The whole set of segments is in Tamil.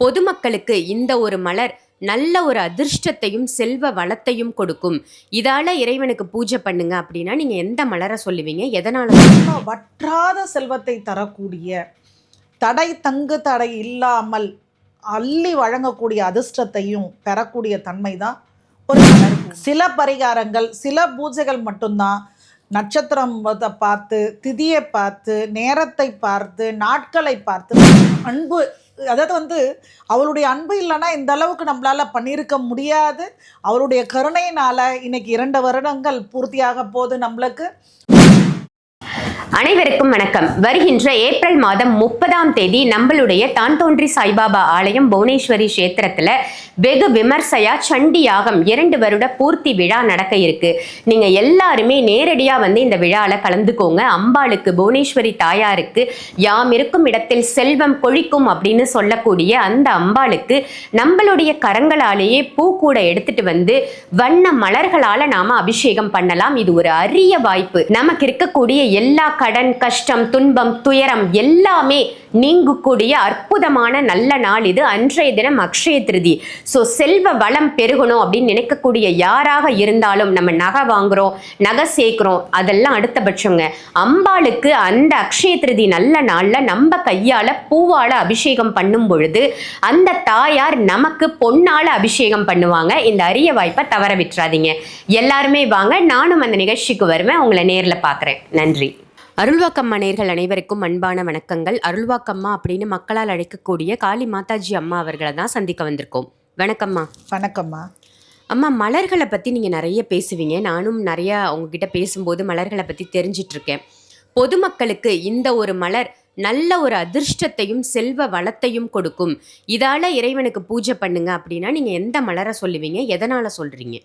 பொதுமக்களுக்கு இந்த ஒரு மலர் நல்ல ஒரு அதிர்ஷ்டத்தையும் செல்வ வளத்தையும் கொடுக்கும். இதால இறைவனுக்கு பூஜை பண்ணுங்க அப்படின்னா நீங்க எந்த மலரை சொல்லுவீங்க? எதனால? வற்றாத செல்வத்தை தரக்கூடிய தடை தங்கு தடை இல்லாமல் அள்ளி வழங்கக்கூடிய அதிர்ஷ்டத்தையும் பெறக்கூடிய தன்மை தான் ஒரு சில பரிகாரங்கள் சில பூஜைகள் மட்டும்தான். நட்சத்திரம் பார்த்து திதியை பார்த்து நேரத்தை பார்த்து நாட்களை பார்த்து அன்பு அதாவது வந்து அவளுடைய அன்பு இல்லைன்னா இந்த அளவுக்கு நம்மளால் பண்ணியிருக்க முடியாது. அவருடைய கருணையினால் இன்னைக்கு இரண்டு வருடங்கள் பூர்த்தியாக போது நம்மளுக்கு. அனைவருக்கும் வணக்கம். வருகின்ற ஏப்ரல் மாதம் முப்பதாம் தேதி நம்மளுடைய தான் தோன்றி சாய்பாபா ஆலயம் புவனேஸ்வரி கஷேத்திரத்துல வெகு விமர்சையா சண்டி யாகம் இரண்டு வருட பூர்த்தி விழா நடக்க இருக்கு. நீங்க எல்லாருமே நேரடியா வந்து இந்த விழால கலந்துக்கோங்க. அம்பாளுக்கு புவனேஸ்வரி தாயாருக்கு யாம் இருக்கும் இடத்தில் செல்வம் கொழிக்கும் அப்படின்னு சொல்லக்கூடிய அந்த அம்பாளுக்கு நம்மளுடைய கரங்களாலேயே பூ கூட எடுத்துட்டு வந்து வண்ண மலர்களால நாம அபிஷேகம் பண்ணலாம். இது ஒரு அரிய வாய்ப்பு. நமக்கு இருக்கக்கூடிய எல்லா கடன் கஷ்டம் துன்பம் துயரம் எல்லாமே நீங்கக்கூடிய அற்புதமான நல்ல நாள் இது. அன்றைய தினம் அக்ஷய திருதி. ஸோ செல்வ வளம் பெருகணும் அப்படின்னு நினைக்கக்கூடிய யாராக இருந்தாலும் நம்ம நகை வாங்குறோம் நகை சேர்க்குறோம் அதெல்லாம் அடுத்தபட்சங்க அம்பாளுக்கு அந்த அக்ஷய திருதி நல்ல நாளில் நம்ம கையால் பூவால் அபிஷேகம் பண்ணும் பொழுது அந்த தாயார் நமக்கு பொன்னால் அபிஷேகம் பண்ணுவாங்க. இந்த அரிய வாய்ப்பை தவற விட்டுறாதீங்க. எல்லாருமே வாங்க நானும் அந்த நிகழ்ச்சிக்கு வருவேன். உங்களை நேரில் பார்க்குறேன் நன்றி. அருள்வாக்கம்மா நேர்கள் அனைவருக்கும் அன்பான வணக்கங்கள். அருள்வாக்கம்மா அப்படின்னு மக்களால் அழைக்கக்கூடிய காளி மாதாஜி அம்மா அவர்களை தான் சந்திக்க வந்திருக்கோம். வணக்கம்மா. வணக்கம்மா. அம்மா மலர்களை பற்றி நீங்கள் நிறைய பேசுவீங்க. நானும் நிறைய உங்ககிட்ட பேசும்போது மலர்களை பற்றி தெரிஞ்சிட்டு இருக்கேன் பொதுமக்களுக்கு இந்த ஒரு மலர் நல்ல ஒரு அதிர்ஷ்டத்தையும் செல்வ வளத்தையும் கொடுக்கும். இதால இறைவனுக்கு பூஜை பண்ணுங்க அப்படின்னா நீங்கள் எந்த மலரை சொல்லுவீங்க? எதனால் சொல்கிறீங்க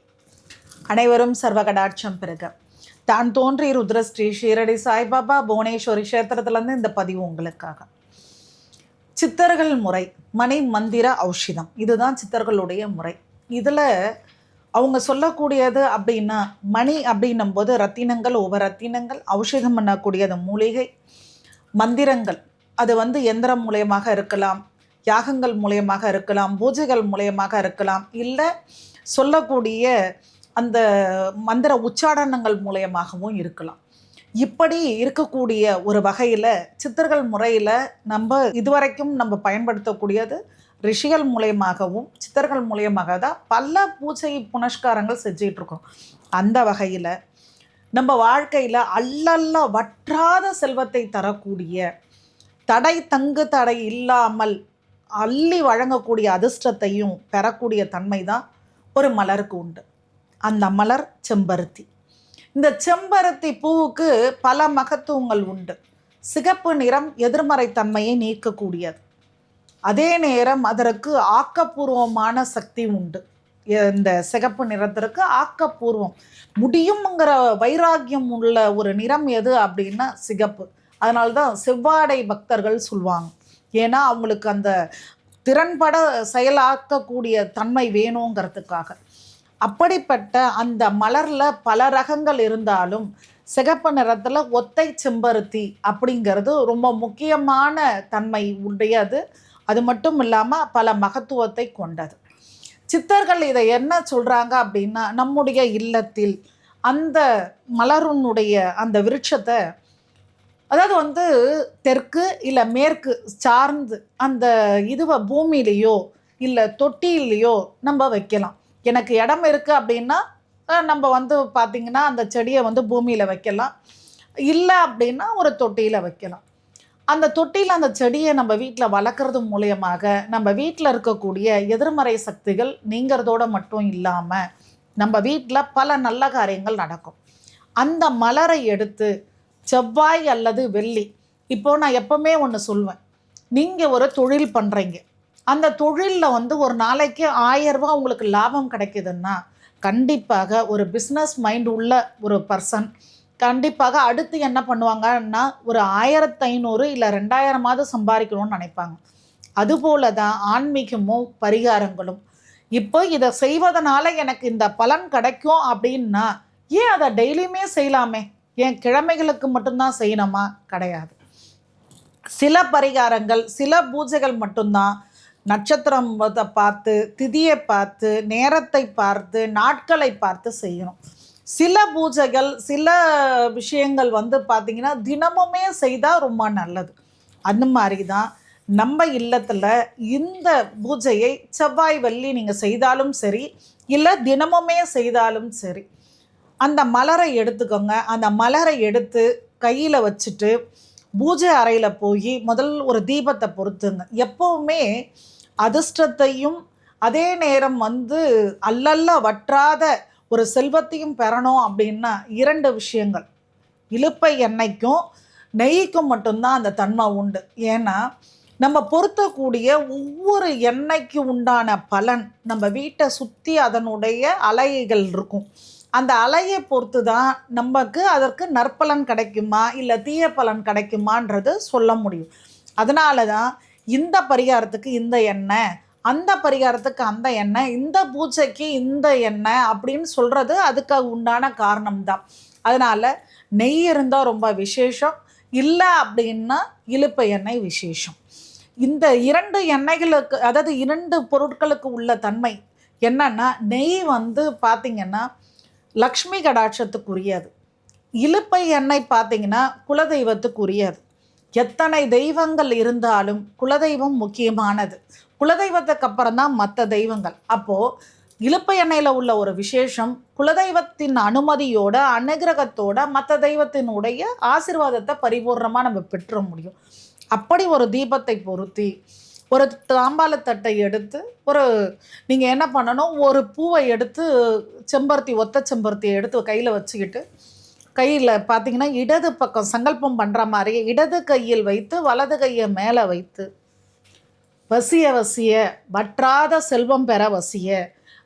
அனைவரும் சர்வகடாட்சம் பெருக தான் தோன்றி ருத்ரஸ்ரீ ஷீரடி சாய்பாபா புவனேஸ்வரி கஷேத்திரத்துலேருந்து இந்த பதிவு உங்களுக்காக. சித்தர்கள் முறை மணி மந்திர ஔஷதம். இதுதான் சித்தர்களுடைய முறை. இதில் அவங்க சொல்லக்கூடியது அப்படின்னா மணி அப்படின்னும் போது ரத்தினங்கள் ஒவ்வொரு ரத்தினங்கள் ஔஷதம் பண்ணக்கூடியது மூலிகை மந்திரங்கள். அது வந்து எந்திரம் மூலியமாக இருக்கலாம் யாகங்கள் மூலியமாக இருக்கலாம் பூஜைகள் மூலியமாக இருக்கலாம் இல்லை சொல்லக்கூடிய அந்த மந்திர உச்சாடனங்கள் மூலயமாகவும் இருக்கலாம். இப்படி இருக்கக்கூடிய ஒரு வகையில் சித்தர்கள் முறையில் நம்ம இதுவரைக்கும் நம்ம பயன்படுத்தக்கூடியது ரிஷிகள் மூலியமாகவும் சித்தர்கள் மூலயமாக தான் பல பூஜை புனஸ்காரங்கள் செஞ்சிகிட்ருக்கோம் இருக்கோம். அந்த வகையில் நம்ம வாழ்க்கையில் அல்லல்ல வற்றாத செல்வத்தை தரக்கூடிய தடை தங்கு தடை இல்லாமல் அள்ளி வழங்கக்கூடிய அதிர்ஷ்டத்தையும் பெறக்கூடிய தன்மை தான் ஒரு மலருக்கு உண்டு. அந்த மலர் செம்பருத்தி. இந்த செம்பருத்தி பூவுக்கு பல மகத்துவங்கள் உண்டு. சிகப்பு நிறம் எதிர்மறை தன்மையை நீக்கக்கூடியது. அதே நேரம் அதற்கு ஆக்கப்பூர்வமான சக்தி உண்டு. இந்த சிகப்பு நிறத்திற்கு ஆக்கப்பூர்வம் முடியுங்கிற வைராக்கியம் உள்ள ஒரு நிறம் எது அப்படின்னா சிகப்பு. அதனால தான் செவ்வாடை பக்தர்கள் சொல்லுவாங்க ஏன்னா அவங்களுக்கு அந்த திறன்பட செயலாக்கக்கூடிய தன்மை வேணுங்கிறதுக்காக. அப்படிப்பட்ட அந்த மலரில் பல ரகங்கள் இருந்தாலும் சிகப்பு நிறத்தில் ஒத்தை செம்பருத்தி அப்படிங்கிறது ரொம்ப முக்கியமான தன்மை உடையது. அது மட்டும் இல்லாமல் பல மகத்துவத்தை கொண்டது. சித்தர்கள் இதை என்ன சொல்கிறாங்க அப்படின்னா நம்முடைய இல்லத்தில் அந்த மலருனுடைய அந்த விருட்சத்தை அதாவது வந்து தெற்கு இல்லை மேற்கு சார்ந்து அந்த இதுவை பூமியிலேயோ இல்லை தொட்டியிலையோ நம்ம வைக்கலாம். எனக்கு இடம் இருக்குது அப்படின்னா நம்ம வந்து பார்த்திங்கன்னா அந்த செடியை வந்து பூமியில் வைக்கலாம். இல்லை அப்படின்னா ஒரு தொட்டியில் வைக்கலாம். அந்த தொட்டியில் அந்த செடியை நம்ம வீட்டில் வளர்க்குறது மூலியமாக நம்ம வீட்டில் இருக்கக்கூடிய எதிர்மறை சக்திகள் நீங்கிறதோட மட்டும் இல்லாமல் நம்ம வீட்டில் பல நல்ல காரியங்கள் நடக்கும். அந்த மலரை எடுத்து செவ்வாய் அல்லது வெள்ளி இப்போது நான் எப்போவுமே ஒன்று சொல்வேன். நீங்கள் ஒரு தொழில் பண்ணுறீங்க அந்த தொழிலில் வந்து ஒரு நாளைக்கு ஆயரூபா உங்களுக்கு லாபம் கிடைக்குதுன்னா கண்டிப்பாக ஒரு பிஸ்னஸ் மைண்ட் உள்ள ஒரு பர்சன் கண்டிப்பாக அடுத்து என்ன பண்ணுவாங்கன்னா ஒரு ஆயிரத்து ஐநூறு இல்லை ரெண்டாயிரமாவது சம்பாதிக்கணும்னு நினைப்பாங்க. அதுபோல தான் ஆன்மீகமும் பரிகாரங்களும். இப்போ இதை செய்வதனால எனக்கு இந்த பலன் கிடைக்கும் அப்படின்னா ஏன் அதை டெய்லியுமே செய்யலாமே? ஏன் கிழமைகளுக்கு மட்டும்தான் செய்யணுமா? கிடையாது. சில பரிகாரங்கள் சில பூஜைகள் மட்டும்தான் நட்சத்திரம் பார்த்து திதியை பார்த்து நேரத்தை பார்த்து நாட்களை பார்த்து செய்யணும். சில பூஜைகள் சில விஷயங்கள் வந்து பார்த்தீங்கன்னா தினமுமே செய்தால் ரொம்ப நல்லது. அந்த மாதிரி தான் நம்ம இல்லத்தில் இந்த பூஜையை செவ்வாய் வள்ளி நீங்கள் செய்தாலும் சரி இல்லை தினமுமே செய்தாலும் சரி அந்த மலரை எடுத்துக்கோங்க. அந்த மலரை எடுத்து கையில் வச்சுட்டு பூஜை அறையில் போய் முதல் ஒரு தீபத்தை பொறுத்துங்க. எப்போவுமே அதிர்ஷ்டத்தையும் அதே நேரம் வந்து அல்லல்ல வற்றாத ஒரு செல்வத்தையும் பெறணும் அப்படின்னா இரண்டு விஷயங்கள். இழுப்பை எண்ணெய்க்கும் நெய்க்கும் மட்டும்தான் அந்த தன்மை உண்டு. ஏன்னா நம்ம பொருத்தக்கூடிய ஒவ்வொரு எண்ணெய்க்கு உண்டான பலன் நம்ம வீட்டை சுற்றி அதனுடைய அலைகள் இருக்கும். அந்த அலையை பொறுத்து தான் நமக்கு அதற்கு நற்பலன் கிடைக்குமா இல்லை தீய பலன் கிடைக்குமான்றது சொல்ல முடியும். அதனால தான் இந்த பரிகாரத்துக்கு இந்த எண்ணெய் அந்த பரிகாரத்துக்கு அந்த எண்ணெய் இந்த பூஜைக்கு இந்த எண்ணெய் அப்படின்னு சொல்கிறது அதுக்கு உண்டான காரணம்தான். அதனால் நெய் இருந்தால் ரொம்ப விசேஷம் இல்லை அப்படின்னா இலுப்பை எண்ணெய் விசேஷம். இந்த இரண்டு எண்ணெய்களுக்கு அதாவது இரண்டு பொருட்களுக்கு உள்ள தன்மை என்னென்னா நெய் வந்து பார்த்திங்கன்னா லக்ஷ்மி கடாட்சத்துக்குரியது. இலுப்பை எண்ணெய் பார்த்தீங்கன்னா குலதெய்வத்துக்குரியது. எத்தனை தெய்வங்கள் இருந்தாலும் குலதெய்வம் முக்கியமானது. குலதெய்வத்துக்கு அப்புறம் தான் மற்ற தெய்வங்கள். அப்போது இலுப்பை எண்ணெயில் உள்ள ஒரு விசேஷம் குலதெய்வத்தின் அனுமதியோட அனுகிரகத்தோட மற்ற தெய்வத்தினுடைய ஆசீர்வாதத்தை பரிபூர்ணமாக நம்ம பெற்ற முடியும். அப்படி ஒரு தீபத்தை பொருத்தி ஒரு தாம்பாளத்தட்டை எடுத்து ஒரு நீங்கள் என்ன பண்ணணும் ஒரு பூவை எடுத்து செம்பருத்தி ஒத்த செம்பருத்தியை எடுத்து கையில் வச்சுக்கிட்டு கையில் பார்த்தீங்கன்னா இடது பக்கம் சங்கல்பம் பண்ணுற மாதிரி இடது கையில் வைத்து வலது கையை மேலே வைத்து வசிய வசிய வற்றாத செல்வம் பெற வசிய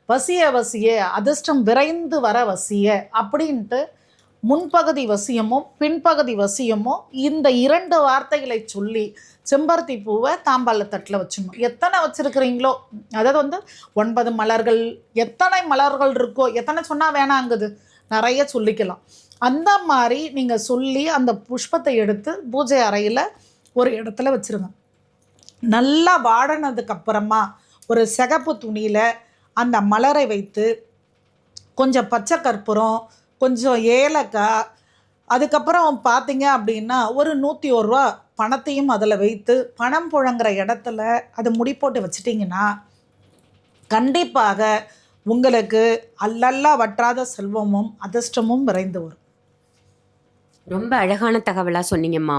வசிய வசிய அதிர்ஷ்டம் விரைந்து வர வசிய அப்படின்ட்டு முன்பகுதி வசியமும் பின்பகுதி வசியமும் இந்த இரண்டு வார்த்தைகளை சொல்லி செம்பருத்தி பூவை தாம்பாள தட்டில் வச்சிடணும் எத்தனை வச்சுருக்கிறீங்களோ அதாவது வந்து ஒன்பது மலர்கள் எத்தனை மலர்கள் இருக்கோ எத்தனை சொன்னால் வேணாங்குது நிறைய சொல்லிக்கலாம். அந்த மாதிரி நீங்கள் சொல்லி அந்த புஷ்பத்தை எடுத்து பூஜை அறையில் ஒரு இடத்துல வச்சுருங்க. நல்லா வாடினதுக்கப்புறமா ஒரு சிகப்பு துணியில் அந்த மலரை வைத்து கொஞ்சம் பச்சை கற்பூரம் கொஞ்சம் ஏலக்காய். அதுக்கப்புறம் பார்த்தீங்க அப்படின்னா ஒரு நூற்றி ஒரு ரூபா பணத்தையும் அதில் வைத்து பணம் புழங்குற இடத்துல அது முடி போட்டு வச்சிட்டிங்கன்னா கண்டிப்பாக உங்களுக்கு அல்லல்லா வற்றாத செல்வமும் அதிர்ஷ்டமும் விரைந்து வரும். ரொம்ப அழகான தகவலாக சொன்னீங்கம்மா.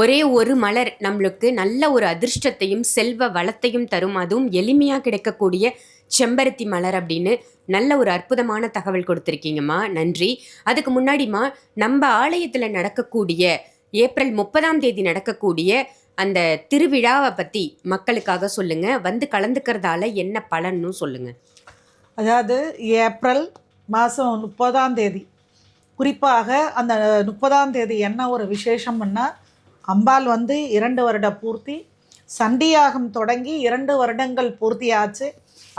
ஒரே ஒரு மலர் நம்மளுக்கு நல்ல ஒரு அதிர்ஷ்டத்தையும் செல்வ வளத்தையும் தரும். அதுவும் எளிமையாக கிடைக்கக்கூடிய செம்பருத்தி மலர் அப்படின்னு நல்ல ஒரு அற்புதமான தகவல் கொடுத்துருக்கீங்கம்மா. நன்றி. அதுக்கு முன்னாடிம்மா நம்ம ஆலயத்தில் நடக்கக்கூடிய ஏப்ரல் முப்பதாம் தேதி நடக்கக்கூடிய அந்த திருவிழாவை பற்றி மக்களுக்காக சொல்லுங்க. வந்து கலந்துக்கிறதால என்ன பலன்னு சொல்லுங்க. அதாவது ஏப்ரல் மாதம் முப்பதாம் தேதி. குறிப்பாக அந்த முப்பதாம் தேதி என்ன ஒரு விசேஷம்னா அம்பாள் வந்து இரண்டு வருட பூர்த்தி சண்டியாகம் தொடங்கி இரண்டு வருடங்கள் பூர்த்தியாச்சு.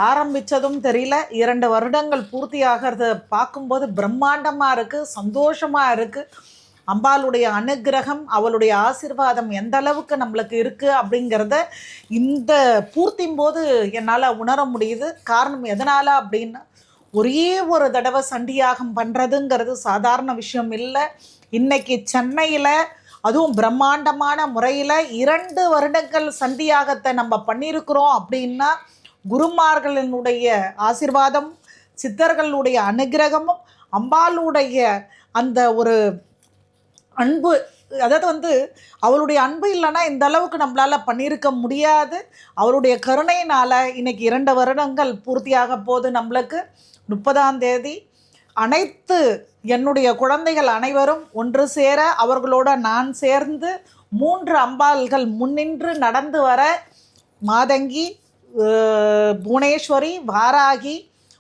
ஆரம்பித்ததும் தெரியல. இரண்டு வருடங்கள் பூர்த்தி ஆகிறத பார்க்கும்போது பிரம்மாண்டமாக இருக்குது சந்தோஷமாக இருக்குது அம்பாளுடைய அனுக்கிரகம் அவளுடைய ஆசிர்வாதம் எந்த அளவுக்கு நம்மளுக்கு இருக்குது அப்படிங்கிறத இந்த பூர்த்தியும் போது என்னால் உணர முடியுது. காரணம் எதனால் அப்படின்னா ஒரே ஒரு தடவை சண்டியாகம் பண்ணுறதுங்கிறது சாதாரண விஷயம் இல்லை. இன்னைக்கு சென்னையில் அதுவும் பிரம்மாண்டமான முறையில் இரண்டு வருடங்கள் சண்டியாகத்தை நம்ம பண்ணியிருக்கிறோம் அப்படின்னா குருமார்களினுடைய ஆசிர்வாதம் சித்தர்களுடைய அனுகிரகமும் அம்பாளுடைய அந்த ஒரு அன்பு அதாவது வந்து அவளுடைய அன்பு இல்லைன்னா இந்த அளவுக்கு நம்மளால் பண்ணியிருக்க முடியாது. அவருடைய கருணையினால் இன்னைக்கு இரண்டு வருடங்கள் பூர்த்தியாக போது நம்மளுக்கு. முப்பதாம் தேதி அனைத்து என்னுடைய குழந்தைகள் அனைவரும் ஒன்று சேர அவர்களோட நான் சேர்ந்து மூன்று அம்பாள்கள் முன்னின்று நடந்து வர மாதங்கி புவனேஸ்வரி வாராகி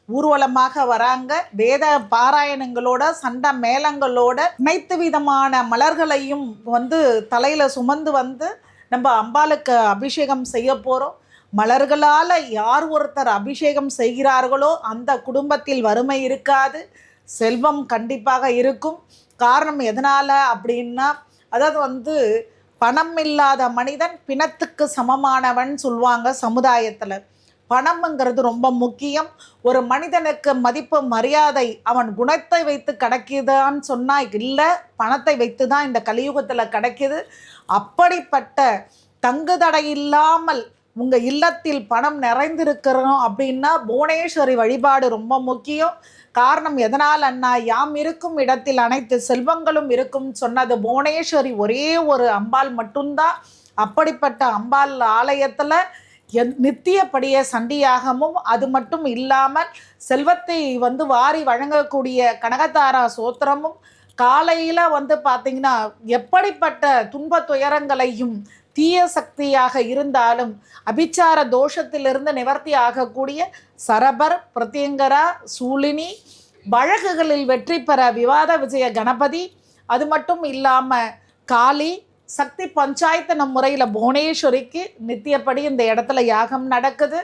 ஊர்வலமாக வராங்க. வேத பாராயணங்களோட சண்ட மேளங்களோட அனைத்து விதமான மலர்களையும் வந்து தலையில் சுமந்து வந்து நம்ம அம்பாளுக்கு அபிஷேகம் செய்ய போகிறோம் மலர்களால் யார் ஒருத்தர் அபிஷேகம் செய்கிறார்களோ அந்த குடும்பத்தில் வறுமை இருக்காது. செல்வம் கண்டிப்பாக இருக்கும். காரணம் எதனால் அப்படின்னா அதாவது வந்து பணம் இல்லாத மனிதன் பிணத்துக்கு சமமானவன் சொல்லுவாங்க சமுதாயத்தில். பணம்ங்கிறது ரொம்ப முக்கியம். ஒரு மனிதனுக்கு மதிப்பு மரியாதை அவன் குணத்தை வைத்து கிடைக்குதான்னு சொன்னால் இல்லை பணத்தை வைத்து தான் இந்த கலியுகத்தில் கிடைக்குது அப்படிப்பட்ட தங்குதடை இல்லாமல் உங்கள் இல்லத்தில் பணம் நிறைந்திருக்கிறோம் அப்படின்னா புவனேஸ்வரி வழிபாடு ரொம்ப முக்கியம். காரணம் எதனால் அண்ணா? யாம் இருக்கும் இடத்தில் அனைத்து செல்வங்களும் இருக்கும் சொன்னது புவனேஸ்வரி ஒரே ஒரு அம்பாள் மட்டும்தான். அப்படிப்பட்ட அம்பாள் ஆலயத்தில் நித்தியப்படிய சண்டியாகமும் அது மட்டும் இல்லாமல் செல்வத்தை வந்து வாரி வழங்கக்கூடிய கனகதாரா சோத்திரமும் காலையில் வந்து பார்த்தீங்கன்னா எப்படிப்பட்ட துன்ப துயரங்களையும் தீய சக்தியாக இருந்தாலும் அபிச்சார தோஷத்திலிருந்து நிவர்த்தி ஆகக்கூடிய சரபர் பிரத்யங்கரா சூலினி வழக்குகளில் வெற்றி பெற விவாத விஜய கணபதி. அது மட்டும் இல்லாமல் காளி சக்தி பஞ்சாயத்து முறையில் புவனேஸ்வரிக்கு நித்தியப்படி இந்த இடத்துல யாகம் நடக்குது.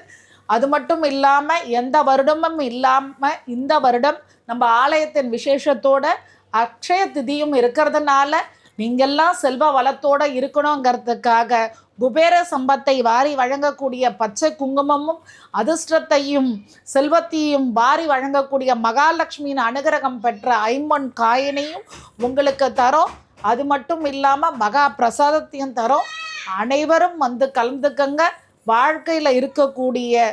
அது மட்டும் இல்லாமல் எந்த வருடமும் இல்லாமல் இந்த வருடம் நம்ம ஆலயத்தின் விசேஷத்தோட அக்ஷய திதியும் இருக்கிறதுனால நீங்கெல்லாம் செல்வ வளத்தோட இருக்கணுங்கிறதுக்காக குபேர சம்பத்தை வாரி வழங்கக்கூடிய பச்சை குங்குமமும் அதிர்ஷ்டத்தையும் செல்வத்தையும் வாரி வழங்கக்கூடிய மகாலட்சுமியின் அனுகிரகம் பெற்ற ஐம்பொன் காயினையும் உங்களுக்கு தரோம். அது மட்டும் இல்லாமல் மகா பிரசாதத்தையும் தரோம். அனைவரும் வந்து கலந்துக்கங்க. வாழ்க்கையில் இருக்கக்கூடிய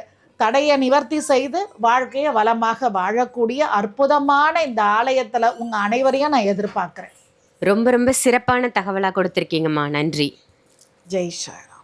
தடையை நிவர்த்தி செய்து வாழ்க்கையை வளமாக வாழக்கூடிய அற்புதமான இந்த ஆலயத்தில் உங்கள் அனைவரையும் நான் எதிர்பார்க்குறேன். ரொம்ப ரொம்ப சிறப்பான தகவலாக கொடுத்துருக்கீங்கம்மா. நன்றி. ஜெய் ஷாரா.